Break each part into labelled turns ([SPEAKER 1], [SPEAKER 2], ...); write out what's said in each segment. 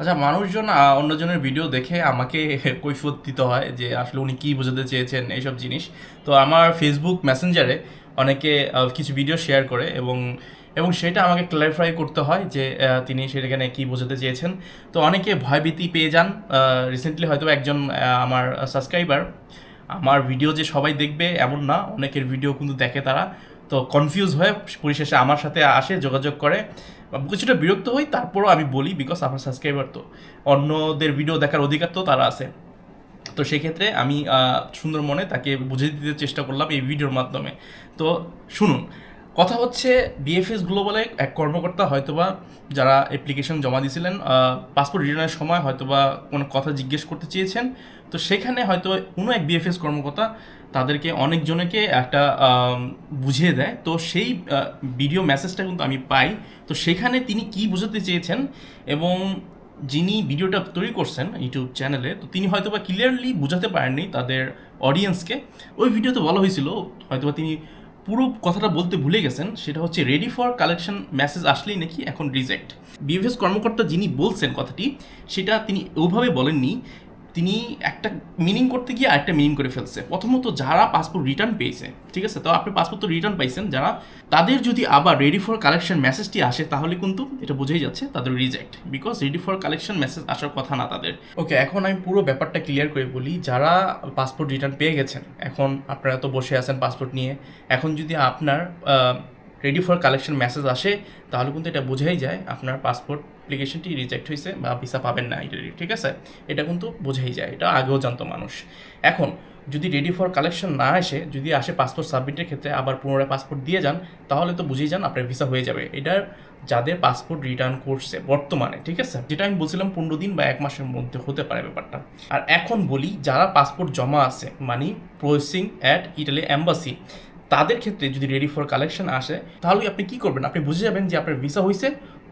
[SPEAKER 1] আচ্ছা মানুষজন অন্যজনের ভিডিও দেখে আমাকে কৈফত দিতে হয় যে আসলে উনি কী বোঝাতে চেয়েছেন এইসব জিনিস। তো আমার ফেসবুক মেসেঞ্জারে অনেকে কিছু ভিডিও শেয়ার করে এবং এবং সেটা আমাকে ক্ল্যারিফাই করতে হয় যে তিনি সেখানে কী বোঝাতে চেয়েছেন। তো অনেকে ভয়ভীতি পেয়ে যান। রিসেন্টলি হয়তো একজন আমার সাবস্ক্রাইবার আমার ভিডিও যে সবাই দেখবে এমন না, অনেকের ভিডিও কিন্তু দেখে তারা। তো কনফিউজ হয়ে পরিশেষে আমার সাথে আসে, যোগাযোগ করে। কিছুটা বিরক্ত হই, তারপরও আমি বলি বিকজ আমার সাবস্ক্রাইবার তো। অন্যদের ভিডিও দেখার অধিকার তো তারা আছে। তো সেক্ষেত্রে আমি সুন্দর মনে তাকে বুঝিয়ে দিতে চেষ্টা করলাম এই ভিডিওর মাধ্যমে। তো শুনুন, কথা হচ্ছে বিএফএস গ্লোবালে এক কর্মকর্তা হয়তোবা যারা অ্যাপ্লিকেশন জমা দিয়েছিলেন পাসপোর্ট রিটার্নের সময় হয়তোবা কোনো কথা জিজ্ঞেস করতে চেয়েছেন। তো সেখানে হয়তো কোনো এক বিএফএস কর্মকর্তা তাদেরকে অনেকজনকে একটা বুঝিয়ে দেয়। তো সেই ভিডিও মেসেজটা কিন্তু আমি পাই। তো সেখানে তিনি কি বোঝাতে চেয়েছেন এবং যিনি ভিডিওটা তৈরি করছেন ইউটিউব চ্যানেলে তো তিনি হয়তোবা ক্লিয়ারলি বোঝাতে পারেননি তাদের অডিয়েন্সকে ওই ভিডিওতে বলা হয়েছিল, হয়তোবা তিনি পুরো কথাটা বলতে ভুলে গেছেন, সেটা হচ্ছে রেডি ফর কালেকশন মেসেজ আসলেই নাকি এখন রিজেক্ট বিএফএস কর্মকর্তা যিনি বলছেন কথাটি, সেটা তিনি ওভাবে বলেননি। তিনি একটা মিনিং করতে গিয়ে আরেকটা মিনিং করে ফেলছে। প্রথমত যারা পাসপোর্ট রিটার্ন পেয়েছে, ঠিক আছে? তো আপনি পাসপোর্ট তো রিটার্ন পাইছেন, যারা তাদের যদি আবার রেডি ফর কালেকশন মেসেজটি আসে, তাহলে কিন্তু এটা বোঝাই যাচ্ছে তাদের reject because ready for collection message আসার কথা না তাদের। ওকে এখন আমি পুরো ব্যাপারটা ক্লিয়ার করে বলি, যারা পাসপোর্ট রিটার্ন পেয়ে গেছেন, এখন আপনারা তো বসে আছেন পাসপোর্ট নিয়ে, এখন যদি আপনার রেডি ফর কালেকশন মেসেজ আসে, তাহলে কিন্তু এটা বোঝাই যায় আপনার পাসপোর্ট অ্যাপ্লিকেশনটি রিজেক্ট হয়েছে বা ভিসা পাবেন না এটা ঠিক আছে? এটা কিন্তু বোঝাই যায়, এটা আগেও জানতো মানুষ। এখন, যদি রেডি ফর কালেকশন না আসে, যদি আসে পাসপোর্ট সাবমিটের ক্ষেত্রে, আবার পুনরায় পাসপোর্ট দিয়ে যান, তাহলে তো বুঝেই যান আপনার ভিসা হয়ে যাবে। এটার যাদের পাসপোর্ট রিটার্ন করছে বর্তমানে, ঠিক আছে? যেটা আমি বলছিলাম পনেরো দিন বা এক মাসের মধ্যে হতে পারে ব্যাপারটা। আর এখন বলি, যারা পাসপোর্ট জমা আছে মানে প্রসেসিং অ্যাট ইটালি অ্যাম্বাসি তাদের ক্ষেত্রে যদি রেডি ফর কালেকশন আসে, তাহলে আপনি কি করবেন? আপনি বুঝে যাবেন যে আপনার ভিসা হয়েছে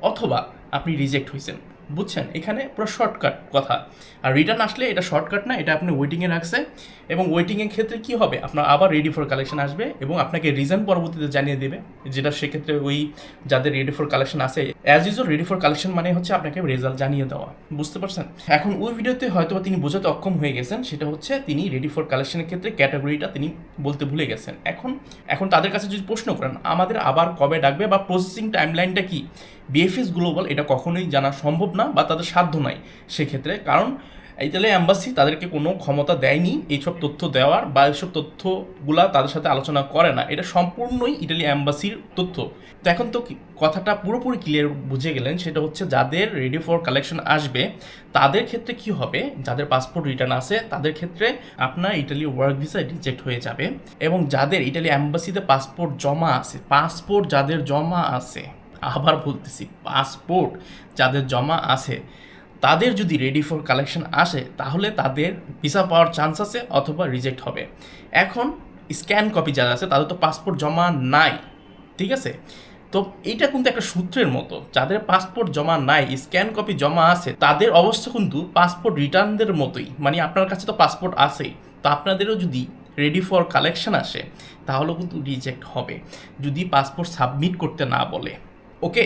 [SPEAKER 1] অথবা আপনি রিজেক্ট হয়েছেন বুঝছেন? এখানে পুরো শর্টকাট কথা। আর রিটার্ন আসলে এটা শর্টকাট না, এটা আপনি ওয়েটিংয়ে রাখছে। এবং ওয়েটিংয়ের ক্ষেত্রে কি হবে? আপনার আবার রেডি ফর কালেকশন আসবে এবং আপনাকে রিজন পরবর্তীতে জানিয়ে দেবে। যেটা সেক্ষেত্রে ওই যাদের রেডি ফর কালেকশন আছে as usual ready for collection মানে হচ্ছে আপনাকে রেজাল্ট জানিয়ে দেওয়া। বুঝতে পারছেন? এখন ওই ভিডিওতে হয়তো তিনি বোঝাতে অক্ষম হয়ে গেছেন, সেটা হচ্ছে তিনি রেডি ফর কালেকশনের ক্ষেত্রে ক্যাটাগরিটা তিনি বলতে ভুলে গেছেন। এখন এখন তাদের কাছে যদি প্রশ্ন করেন, আমাদের আবার কবে ডাকবে বা প্রসেসিং টাইমলাইনটা কি? বিএফএস গ্লোবাল এটা কখনোই জানা সম্ভব না বা তাদের সাধ্য নাই সেক্ষেত্রে। কারণ ইতালি অ্যাম্বাসি তাদেরকে কোনো ক্ষমতা দেয়নি এইসব তথ্য দেওয়ার বা এইসব তথ্যগুলা তাদের সাথে আলোচনা করে না। এটা সম্পূর্ণই ইটালি অ্যাম্বাসির তথ্য। তো এখন তো কথাটা পুরোপুরি ক্লিয়ার বুঝে গেলেন, সেটা হচ্ছে যাদের রেডি ফর কালেকশন আসবে, তাদের ক্ষেত্রে কি হবে? যাদের পাসপোর্ট রিটার্ন আছে, তাদের ক্ষেত্রে আপনার ইটালি ওয়ার্ক ভিসা রিজেক্ট হয়ে যাবে এবং যাদের ইটালি অ্যাম্বাসিতে পাসপোর্ট জমা আছে পাসপোর্ট যাদের জমা আছে, আবার বলতেছি পাসপোর্ট যাদের জমা আছে তাদের যদি রেডি ফর কালেকশন আসে, তাহলে তাদের ভিসা পাওয়ার চান্স আছে অথবা রিজেক্ট হবে। এখন স্ক্যান কপি যারা আছে, তাদের তো পাসপোর্ট জমা নাই, ঠিক আছে? তো এইটা কিন্তু একটা সূত্রের মতো, যাদের পাসপোর্ট জমা নাই স্ক্যান কপি জমা আছে, তাদের অবস্থা কিন্তু পাসপোর্ট রিটার্নদের মতোই। মানে আপনার কাছে তো পাসপোর্ট আছেই। তো আপনাদেরও যদি রেডি ফর কালেকশন আসে, তাহলেও কিন্তু রিজেক্ট হবে, যদি পাসপোর্ট সাবমিট করতে না বলে ওকে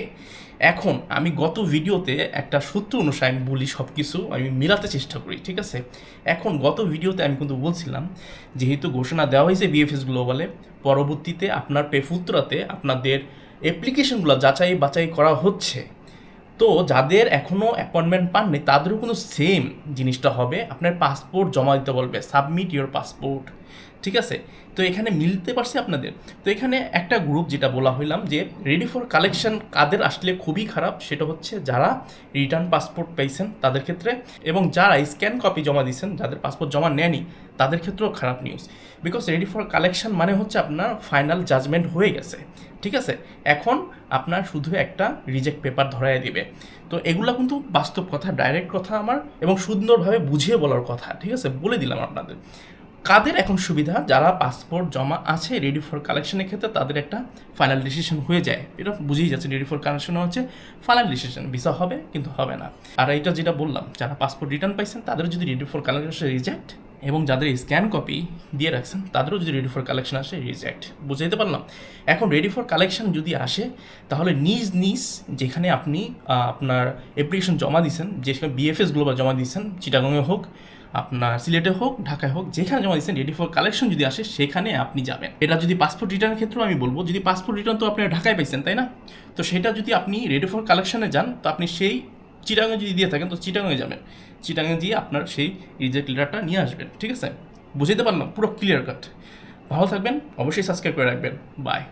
[SPEAKER 1] এখন আমি গত ভিডিওতে একটা সূত্র অনুসারে আমি বলি সব কিছু আমি মিলাতে চেষ্টা করি, ঠিক আছে? এখন গত ভিডিওতে আমি কিন্তু বলছিলাম, যেহেতু ঘোষণা দেওয়া হয়েছে বিএফএস গ্লোবালে পরবর্তীতে আপনার পেফুত্রাতে আপনাদের অ্যাপ্লিকেশনগুলো যাচাই বাছাই করা হচ্ছে। তো যাদের এখনও অ্যাপয়েন্টমেন্ট পাননি, তাদেরও কোনো সেম জিনিসটা হবে, আপনার পাসপোর্ট জমা দিতে বলবে সাবমিট ইওর পাসপোর্ট ঠিক আছে? তো এখানে মিলতে পারছে আপনাদের। তো এখানে একটা গ্রুপ যেটা বলা হইলাম যে রেডি ফর কালেকশন কাদের আসলে খুবই খারাপ, সেটা হচ্ছে যারা রিটার্ন পাসপোর্ট পেয়েছেন তাদের ক্ষেত্রে এবং যারা স্ক্যান কপি জমা দিয়েছেন যাদের পাসপোর্ট জমা নেয়নি, তাদের ক্ষেত্রেও খারাপ news because ready for collection মানে হচ্ছে আপনার ফাইনাল জাজমেন্ট হয়ে গেছে। ঠিক আছে? এখন আপনার শুধু একটা রিজেক্ট পেপার ধরাই দিবে। তো এগুলো কিন্তু বাস্তব কথা ডাইরেক্ট কথা আমার এবং সুন্দরভাবে বুঝিয়ে বলার কথা। ঠিক আছে? বলে দিলাম আপনাদের। কাদের এখন সুবিধা? যারা পাসপোর্ট জমা আছে রেডি ফর কালেকশনের ক্ষেত্রে তাদের একটা ফাইনাল ডিসিশন হয়ে যায়। এটা বুঝেই যাচ্ছে রেডি ফর কালেকশন হচ্ছে ফাইনাল ডিসিশন ভিসা হবে কিন্তু হবে না। আর এটা যেটা বললাম, যারা পাসপোর্ট রিটার্ন পাইছেন তাদের যদি রেডি ফর কালেকশন রিজেক্ট এবং যাদের স্ক্যান কপি দিয়ে রাখছেন, তাদেরও যদি রেডি ফর কালেকশন আসে রিজেক্ট বুঝাইতে পারলাম? এখন রেডি ফর কালেকশন যদি আসে, তাহলে নিজ নিজ যেখানে আপনি আপনার অ্যাপ্লিকেশন জমা দিয়েছেন যেখানে বিএফএস গ্লোবাল জমা দিয়েছেন চিটাগংয়ে হোক আপনার সিলেটে হোক, ঢাকায় হোক, যেখানে জমা দিচ্ছেন রেডি ফর কালেকশন যদি আসে, সেখানে আপনি যাবেন। এটা যদি পাসপোর্ট রিটার্নের ক্ষেত্রেও আমি বলব, যদি পাসপোর্ট রিটার্ন তো আপনি ঢাকায় পাইছেন, তাই না? তো সেটা যদি আপনি রেডি ফর কালেকশনে যান, তো আপনি সেই চিটাগাঙে যদি দিয়ে থাকেন, তো চিটাগাঙে যাবেন। চিটাগাঙে দিয়ে আপনার সেই রিজেক্ট লেটারটা নিয়ে আসবেন, ঠিক আছে? বুঝাইতে পারলাম, পুরো ক্লিয়ার কাট ভালো থাকবেন, অবশ্যই সাবস্ক্রাইব করে রাখবেন। বাই